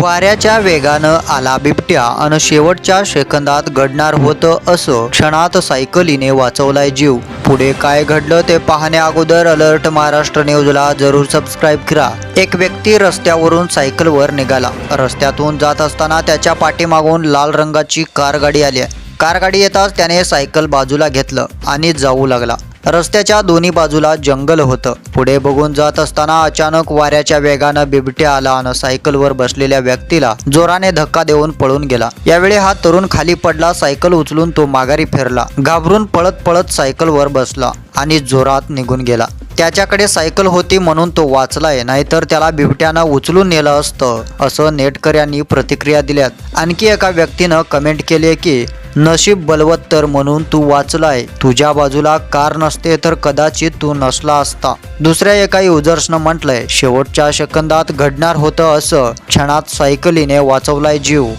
वाऱ्याच्या वेगानं आला बिबट्या अन शेवटच्या सेकंदात घडणार होतं असं क्षणात सायकलीने वाचवलाय जीव. पुढे काय घडलं ते पाहण्या अगोदर अलर्ट महाराष्ट्र न्यूजला जरूर सबस्क्राईब करा. एक व्यक्ती रस्त्यावरून सायकलवर निघाला. रस्त्यातून जात असताना त्याच्या पाठीमागून लाल रंगाची कार गाडी आली. कार गाडी येताच त्याने सायकल बाजूला घेतलं आणि जाऊ लागला. रस्त्याच्या दोन्ही बाजूला जंगल होतं. पुढे बघून जात असताना अचानक वाऱ्याच्या वेगानं बिबट्या आला आणि सायकलवर बसलेल्या व्यक्तीला जोराने धक्का देऊन पळून गेला. यावेळी हा तरुण खाली पडला सायकल उचलून तो माघारी फिरला. घाबरून पळत पळत सायकलवर बसला आणि जोरात निघून गेला. त्याच्याकडे सायकल होती म्हणून तो वाचलाय नाहीतर त्याला बिबट्यानं उचलून नेलं असतं असं नेटकऱ्यांनी प्रतिक्रिया दिल्यात. आणखी एका व्यक्तीनं कमेंट केली की नशीब बलवत्तर म्हणून तू वाचलाय तुझ्या बाजूला कार नसते तर कदाचित तू नसला असता. दुसऱ्या एका युजर्सनं म्हटलंय शेवटच्या सेकंदात घडणार होतं असं क्षणात सायकलीने वाचवलाय जीव.